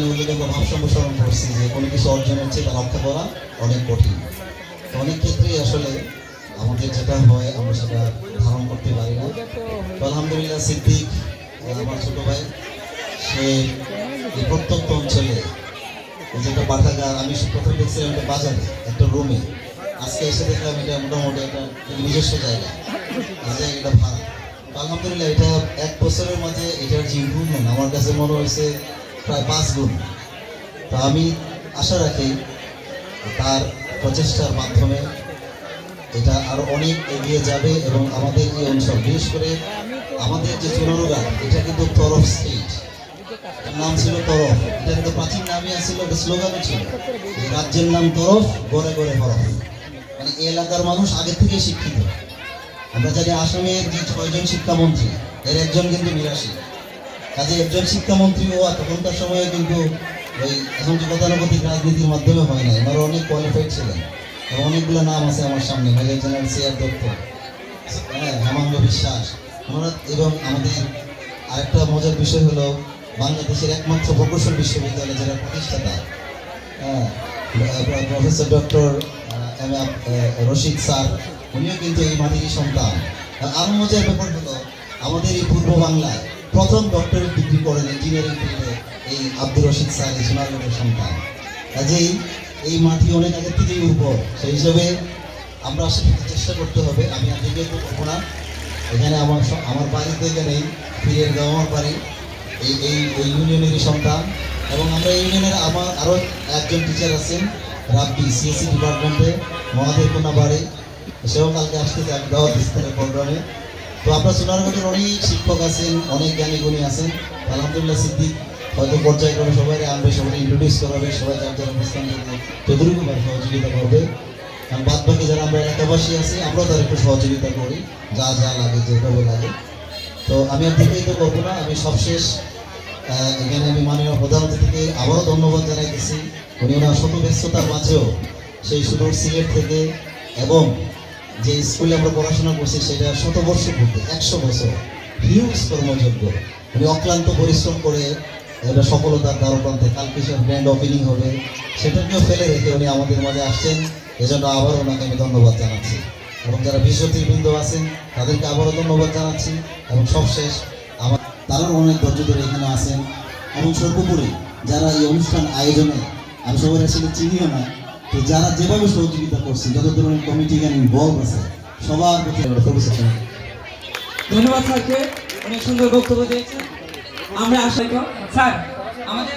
আমি ওদের ভাবসাম্য স্মরণ করছি যে কোনো কিছু অর্জনের চেয়ে তা রক্ষা করা অনেক কঠিন। অনেক ক্ষেত্রেই আসলে আমাদের যেটা হয়, আমরা সেটা ধারণ করতে পারি না। তো আলহামদুলিল্লাহ সিদ্দিক আমার ছোট ভাই, সে এই প্রত্যন্ত অঞ্চলে এই যেটা পাঠাগার আমি প্রথমে দেখছিলাম একটা বাজারে, একটা রুমে আজকে এসে দেখলাম এটা মোটামুটি একটা নিজস্ব জায়গা। ভাড়া। তো আলহামদুলিল্লাহ এটা এক বছরের মাঝে এটার যে ইম্প্রুভমেন্ট আমার কাছে মনে হয়েছে প্রায় পাঁচ গুণ। তো আমি আশা রাখি তার প্রচেষ্টার মাধ্যমে এটা আরও অনেক এগিয়ে যাবে এবং আমাদের এই অঞ্চল বিশেষ করে আমাদের যে চুনারুঘাট এটা কিন্তু তরফ স্টেট নাম ছিল তরফ। এটা কিন্তু প্রাচীন নামই ছিল একটা স্লোগানও ছিল। রাজ্যের নাম তরফ, গড়ে গড়ে হরফ। মানে এই এলাকার মানুষ আগে থেকে শিক্ষিত। আমরা জানি আসামের যে ছয়জন শিক্ষামন্ত্রী, এর একজন কিন্তু মিরাশি কাজে একজন শিক্ষামন্ত্রী হওয়া তখনকার সময়ে কিন্তু ওই এখন যে গতানুগতিক রাজনীতির মাধ্যমে হয় না এনারা অনেক কোয়ালিফাইড ছিলেন। এবং অনেকগুলো নাম আছে আমার সামনে। মেজর জেনারেল সিআর দত্ত হ্যাঁ বিশ্বাস। ওনারা এবং আমাদের আরেকটা মজার বিষয় হলো বাংলাদেশের একমাত্র প্রকৌশল বিশ্ববিদ্যালয় যারা প্রতিষ্ঠাতা হ্যাঁ professor doctor M Rashid sir, উনিও কিন্তু এই মাটিরই সন্তান। আর মজার ব্যাপার হলো আমাদের এই পূর্ব বাংলায় প্রথম ডক্টরেট ডিগ্রি করেন ইঞ্জিনিয়ারিং ফিল্ডে এই আব্দুর রশিদ স্যার সোনারগঞ্জের সন্তান। কাজেই এই মাটি অনেক আগে থেকেই উর্বর। সেই হিসাবে আমরা আসলে চেষ্টা করতে হবে। আমি আজকে তো করব না। এখানে আমার আমার বাড়িতে এখানেই ফিরের গাঁও আমার বাড়ি। এই এই ইউনিয়নেরই সন্তান। এবং আমরা ইউনিয়নের আমার আরও একজন টিচার আছেন, রাব্বি সিএসসি ডিপার্টমেন্টে মহাদেব কোনা বাড়ি। সেও কালকে আসতেছে, আমি দাওয়াত ইস্তারের প্রোগ্রামে তো আপনার সোনারগঞ্জের অনেক শিক্ষক আছেন, অনেক জ্ঞানী গুণী আছেন। আলহামদুলিল্লাহ সিদ্দিক, হয়তো পর্যায়ক্রমে সবাই আনবে সবাই ইন্ট্রোডিউস করাবে, সবাই যার যার অবস্থান পারে সহযোগিতা করবে। আর বাদ বাকি যারা আমরা এলাকাবাসী আছি, আমরাও তার একটু সহযোগিতা করি, যা যা লাগে, যেভাবে লাগে। তো আমি আর দীর্ঘায়িত করব না, আমি সবশেষ এখানে আমি মাননীয় প্রধান অতিথিকে আবারও ধন্যবাদ জানাইতেছি উনি ওনার শত ব্যস্ততার মাঝেও সেই সুদূর সিলেট থেকে এবং যে স্কুলে আমরা পড়াশোনা করছি সেটা শত শতবর্ষ পূর্তি একশো বছর। হিউজ কর্মযোগ্য। উনি অক্লান্ত পরিশ্রম করে এটা সফলতার দ্বারপ্রান্তে কালকে সে ব্র্যান্ড ওপেনিং হবে, সেটাকেও ফেলে রেখে উনি আমাদের মাঝে আসছেন। এজন্য আবার ওনাকে আমি ধন্যবাদ জানাচ্ছি। এবং যারা বিশ্বতিবৃন্দ আছেন, তাদেরকে আবারও ধন্যবাদ জানাচ্ছি। এবং সবশেষ আমার তারাও অনেক ধৈর্য ধরে এখানে আছেন। এবং সর্বোপরি যারা এই অনুষ্ঠান আয়োজনে, আমি সবাই আসলে চিনিও না তো যারা যেভাবে সহযোগিতা করছে যত ধরনের কমিটি এখানে ইনভলভ আছে, সবার প্রতি ধন্যবাদ। স্যারকে, অনেক সুন্দর বক্তব্য দিয়েছেন। আমরা আশা স্যার, আমাদের